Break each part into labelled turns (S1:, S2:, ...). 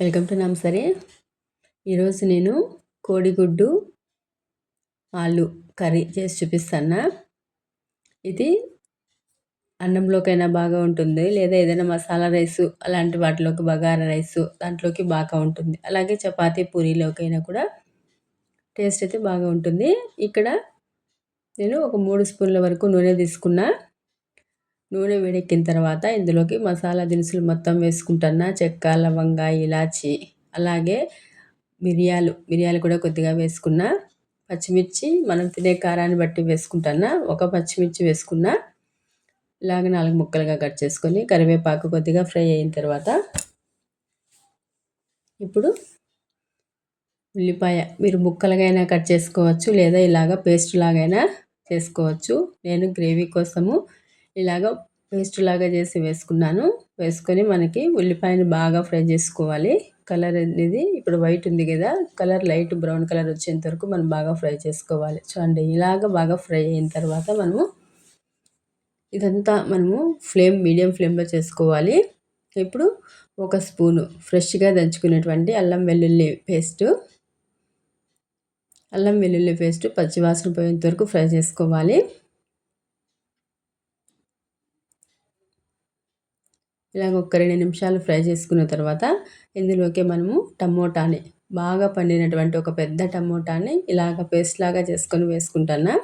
S1: Welcome to నమ్సరీ. ఈరోజు నేను కోడిగుడ్డు ఆలు కర్రీ చేసి చూపిస్తాను. ఇది అన్నంలోకైనా బాగా ఉంటుంది. లేదా ఏదైనా మసాలా రైసు అలాంటి వాటిలోకి బగారా రైసు దాంట్లోకి బాగా ఉంటుంది. అలాగే చపాతీ పూరీలోకైనా కూడా టేస్ట్ అయితే బాగా ఉంటుంది. ఇక్కడ నేను ఒక మూడు స్పూన్ల వరకు నూనె తీసుకున్నా. నూనె వేడెక్కిన తర్వాత ఇందులోకి మసాలా దినుసులు మొత్తం వేసుకుంటున్నా చెక్క లవంగ ఇలాచి అలాగే మిరియాలు. మిరియాలు కూడా కొద్దిగా వేసుకున్నా పచ్చిమిర్చి మనం తినే కారాన్ని బట్టి వేసుకుంటున్నా ఒక పచ్చిమిర్చి వేసుకున్నా ఇలాగ నాలుగు ముక్కలుగా కట్ చేసుకొని కరివేపాకు కొద్దిగా ఫ్రై అయిన తర్వాత ఇప్పుడు ఉల్లిపాయ. మీరు ముక్కలుగైనా కట్ చేసుకోవచ్చు లేదా ఇలాగ పేస్ట్ లాగైనా చేసుకోవచ్చు. నేను గ్రేవీ కోసము ఇలాగ పేస్ట్ లాగా చేసి వేసుకున్నాను. వేసుకొని మనకి ఉల్లిపాయని బాగా ఫ్రై చేసుకోవాలి. కలర్ అనేది ఇప్పుడు వైట్ ఉంది కదా కలర్ లైట్ బ్రౌన్ కలర్ వచ్చేంత వరకు మనం బాగా ఫ్రై చేసుకోవాలి. చూడండి ఇలాగ బాగా ఫ్రై అయిన తర్వాత మనము ఇదంతా మనము ఫ్లేమ్ మీడియం ఫ్లేమ్లో చేసుకోవాలి. ఇప్పుడు ఒక స్పూను ఫ్రెష్గా దంచుకునేటువంటి అల్లం వెల్లుల్లి పేస్ట్. అల్లం వెల్లుల్లి పేస్ట్ పచ్చివాసన పోయేంత వరకు ఫ్రై చేసుకోవాలి. ఇలాగ ఒక రెండు నిమిషాలు ఫ్రై చేసుకున్న తర్వాత ఇందులోకి మనము టమోటాని బాగా పండినటువంటి ఒక పెద్ద టమోటాని ఇలాగ పేస్ట్ లాగా చేసుకొని వేసుకుంటాను.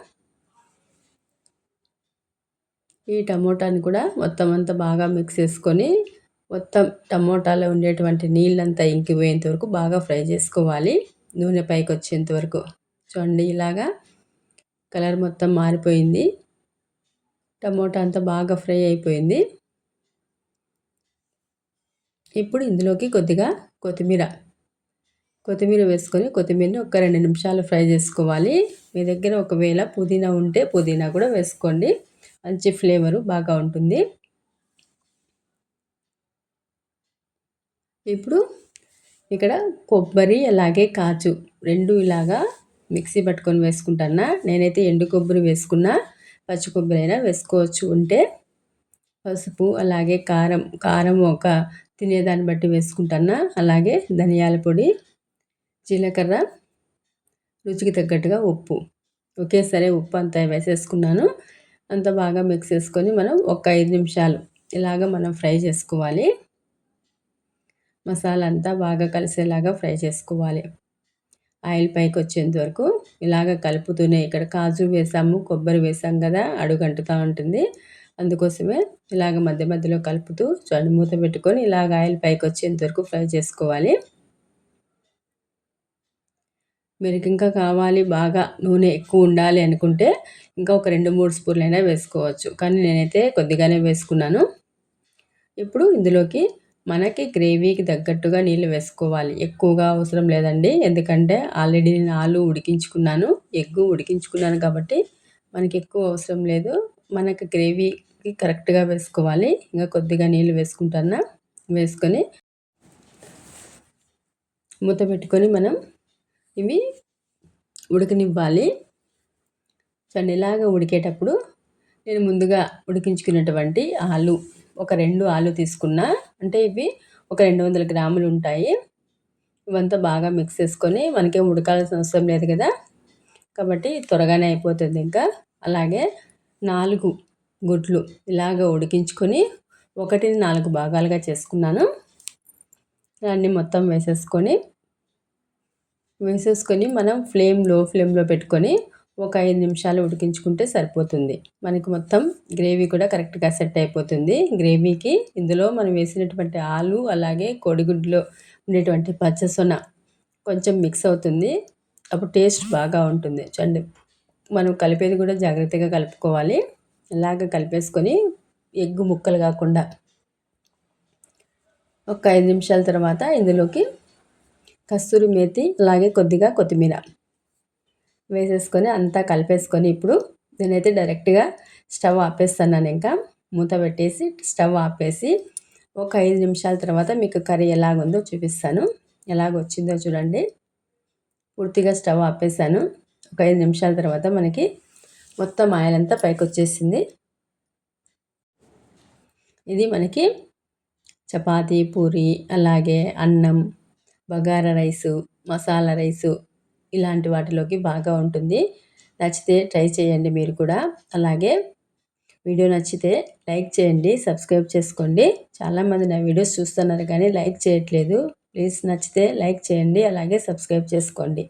S1: ఈ టమోటాని కూడా మొత్తం అంతా బాగా మిక్స్ చేసుకొని మొత్తం టమోటాలో ఉండేటువంటి నీళ్ళంతా ఇంకిపోయేంత వరకు బాగా ఫ్రై చేసుకోవాలి. నూనె పైకి వచ్చేంత వరకు. చూడండి ఇలాగా కలర్ మొత్తం మారిపోయింది. టమోటా అంతా బాగా ఫ్రై అయిపోయింది. ఇప్పుడు ఇందులోకి కొద్దిగా కొత్తిమీర. కొత్తిమీర వేసుకొని కొత్తిమీరని ఒక రెండు నిమిషాలు ఫ్రై చేసుకోవాలి. మీ దగ్గర ఒకవేళ పుదీనా ఉంటే పుదీనా కూడా వేసుకోండి. మంచి ఫ్లేవరు బాగా ఉంటుంది. ఇప్పుడు ఇక్కడ కొబ్బరి అలాగే కాజు రెండు ఇలాగా మిక్సీ పట్టుకొని వేసుకుంటానా. నేనైతే ఎండు కొబ్బరి వేసుకున్నా. పచ్చి కొబ్బరి అయినా వేసుకోవచ్చు. ఉంటే పసుపు అలాగే కారం కారం ఒక తినేదాన్ని బట్టి వేసుకుంటాను? అలాగే ధనియాల పొడి జీలకర్ర రుచికి తగ్గట్టుగా ఉప్పు. ఒకేసారి ఉప్పు అంతా వేసేసుకున్నాను. అంత బాగా మిక్స్ చేసుకొని మనం ఒక ఐదు నిమిషాలు ఇలాగ మనం ఫ్రై చేసుకోవాలి. మసాలా అంతా బాగా కలిసేలాగా ఫ్రై చేసుకోవాలి. ఆయిల్ పైకి వచ్చేంత వరకు ఇలాగ కలుపుతూనే ఇక్కడ కాజు వేసాము కొబ్బరి వేసాం కదా అడుగంటుతూ ఉంటుంది. అందుకోసమే ఇలాగ మధ్య మధ్యలో కలుపుతూ చూడండి మూత పెట్టుకొని ఇలాగ ఆయిల్ పైకి వచ్చేంత వరకు ఫ్రై చేసుకోవాలి. మీరు ఇంకా కావాలి బాగా నూనె ఎక్కువ ఉండాలి అనుకుంటే ఇంకా ఒక రెండు మూడు స్పూన్లైనా వేసుకోవచ్చు. కానీ నేనైతే కొద్దిగానే వేసుకున్నాను. ఇప్పుడు ఇందులోకి మనకి గ్రేవీకి తగ్గట్టుగా నీళ్ళు వేసుకోవాలి. ఎక్కువగా అవసరం లేదండి. ఎందుకంటే ఆల్రెడీ నేను ఆలు ఉడికించుకున్నాను ఎగ్గు ఉడికించుకున్నాను కాబట్టి మనకి ఎక్కువ అవసరం లేదు. మనకి గ్రేవీకి కరెక్ట్గా వేసుకోవాలి. ఇంకా కొద్దిగా నీళ్ళు వేసుకుంటున్నా వేసుకొని మూత పెట్టుకొని మనం ఇవి ఉడకనివ్వాలి. చూడండి ఇలాగా ఉడికేటప్పుడు నేను ముందుగా ఉడికించుకున్నటువంటి ఆలు ఒక రెండు ఆలు తీసుకున్నా. అంటే ఇవి ఒక రెండు వందల గ్రాములు ఉంటాయి. ఇవంతా బాగా మిక్స్ చేసుకొని మనకేం ఉడకాల్సిన అవసరం లేదు కదా. కాబట్టి త్వరగానే అయిపోతుంది ఇంకా. అలాగే నాలుగు గుడ్లు ఇలాగ ఉడికించుకొని ఒకటిని నాలుగు భాగాలుగా చేసుకున్నాను. దాన్ని మొత్తం వేసేసుకొని వేసేసుకొని మనం ఫ్లేమ్లో ఫ్లేమ్లో పెట్టుకొని ఒక ఐదు నిమిషాలు ఉడికించుకుంటే సరిపోతుంది. మనకి మొత్తం గ్రేవీ కూడా కరెక్ట్గా సెట్ అయిపోతుంది. గ్రేవీకి ఇందులో మనం వేసినటువంటి ఆలు అలాగే కోడిగుడ్లో ఉండేటువంటి పచ్చసొన కొంచెం మిక్స్ అవుతుంది. అప్పుడు టేస్ట్ బాగా ఉంటుంది. చండి మనం కలిపేది కూడా జాగ్రత్తగా కలుపుకోవాలి. ఇలాగ కలిపేసుకొని ఎగ్గు ముక్కలు కాకుండా ఒక ఐదు నిమిషాల తర్వాత ఇందులోకి కస్తూరి మేతి అలాగే కొద్దిగా కొత్తిమీర వేసేసుకొని అంతా కలిపేసుకొని ఇప్పుడు నేనైతే డైరెక్ట్గా స్టవ్ ఆపేస్తున్నాను ఇంకా. మూత పెట్టేసి స్టవ్ ఆపేసి ఒక ఐదు నిమిషాల తర్వాత మీకు కర్రీ ఎలాగుందో చూపిస్తాను. ఎలాగొచ్చిందో చూడండి. పూర్తిగా స్టవ్ ఆపేసాను ఒక ఐదు నిమిషాల తర్వాత మనకి మొత్తం ఆయిల్ అంతా పైకి వచ్చేసింది ఇది మనకి చపాతీ పూరి అలాగే అన్నం బగారా రైసు మసాలా రైసు ఇలాంటి వాటిలోకి బాగా ఉంటుంది. నచ్చితే ట్రై చేయండి మీరు కూడా. అలాగే వీడియో నచ్చితే లైక్ చేయండి సబ్స్క్రైబ్ చేసుకోండి. చాలామంది నా వీడియోస్ చూస్తున్నారు కానీ లైక్ చేయట్లేదు. ప్లీజ్ నచ్చితే లైక్ చేయండి అలాగే సబ్స్క్రైబ్ చేసుకోండి.